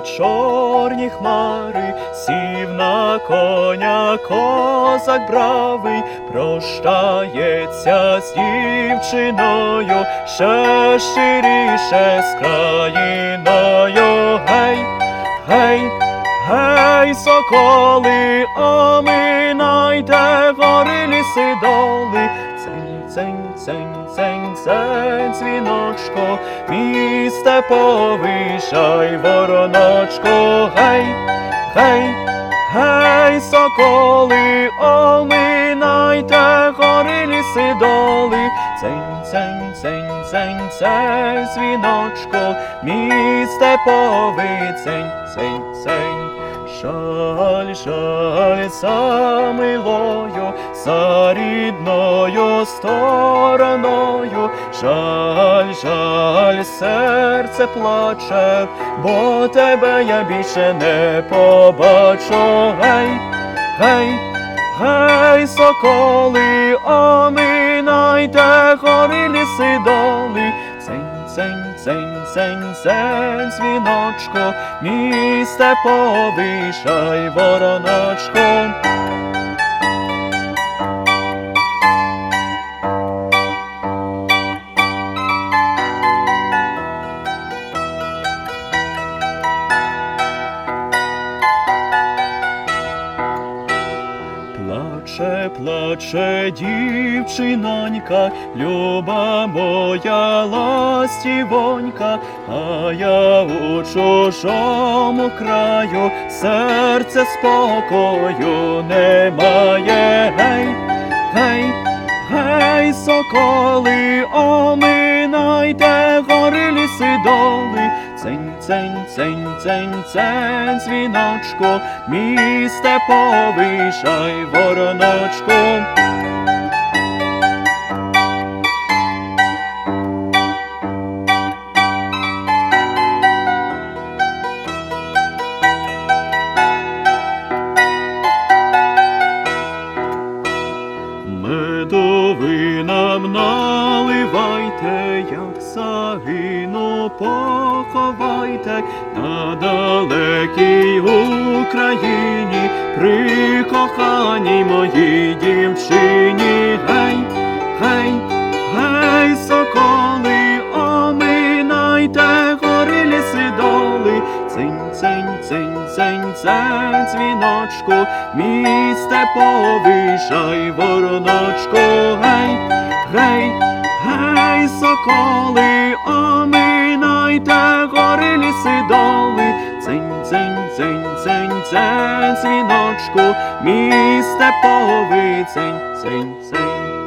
чорні хмари, сів на коня козак бравий, прощається з дівчиною, ще щиріше з країною. Гей, гей, гей, соколи, оминайте гори ліси доли. Цень, цень, цень, цень, цень, дзвіночко, місте повишай, вороночко, гей, гей, гей, соколи, оминайте гори ліси доли. Цень, цень, цень, цень, цень, дзвіночко, місте повицень, цень, цень. Жаль, жаль, за милою, за рідною стороною, жаль, жаль, серце плаче, бо тебе я більше не побачу. Гей, гей, гей, соколи, оминайте гори ліси доли. Цень, цень, цень, цень, цень, дзвіночко, місте повишай, вороночко. Плаче, дівчинонька, люба моя ластівонька, а я у чужому краю, серце спокою немає. Гей, гей, гей, соколи, оминайте Цень, цень, цень, цень, цень, дзвіночку, місте повишай, вороночку. Меду ви нам наливайте, як загину, поховайте на далекій Україні, при коханій моїй дівчині. Гей, гей, гей, соколи, оминайте гори ліси доли. Цень, цень, цень, цень, цень, дзвіночку, місте повишай, вороночку, гей, гей, соколи, оминайте гори ліси доли. Цень, цень, цень, цень, цень, дзвіночку, місте повицень, цень, цень.